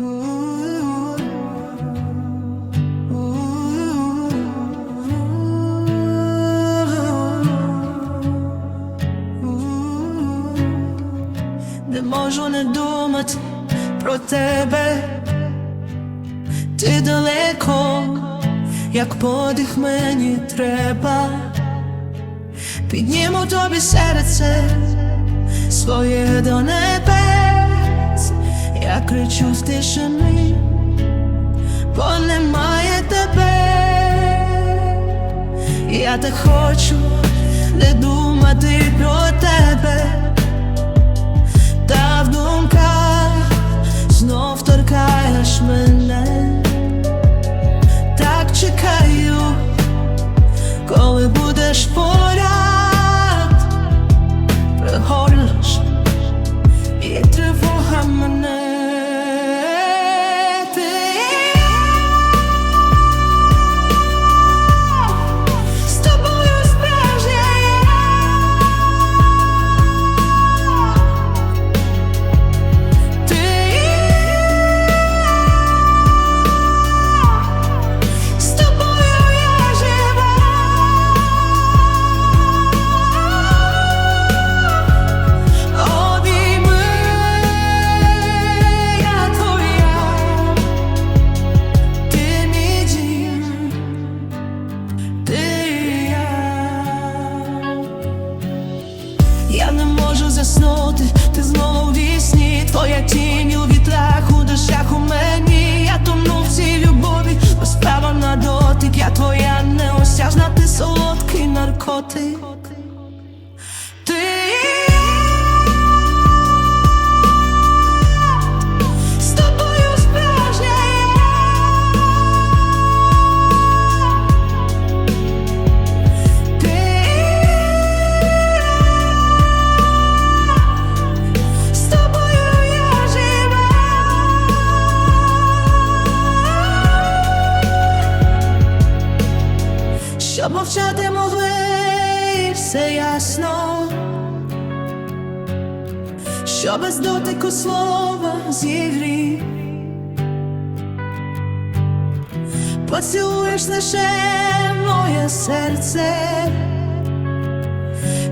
Не можу не думати про тебе, ти далеко, як подих мені треба, підніму тобі серце своє до я кричу в тишині, бо немає тебе, я так хочу не думати про тебе. Та в думках знов торкаєш мене, так чекаю, коли будеш поряд, пригорнеш і тривога мене. Можу заснути, ти знову в вісні. Твоя тінь у вітрах, у душах у мені. Я тону в цій любові, без права на дотик. Я твоя неосяжна, ти солодкий наркотик Щоб мовчати могли, все ясно. Що без дотику слова зігрів Поцілуєш лише моє серце.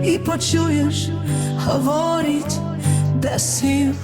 І почуєш, говорить, де сів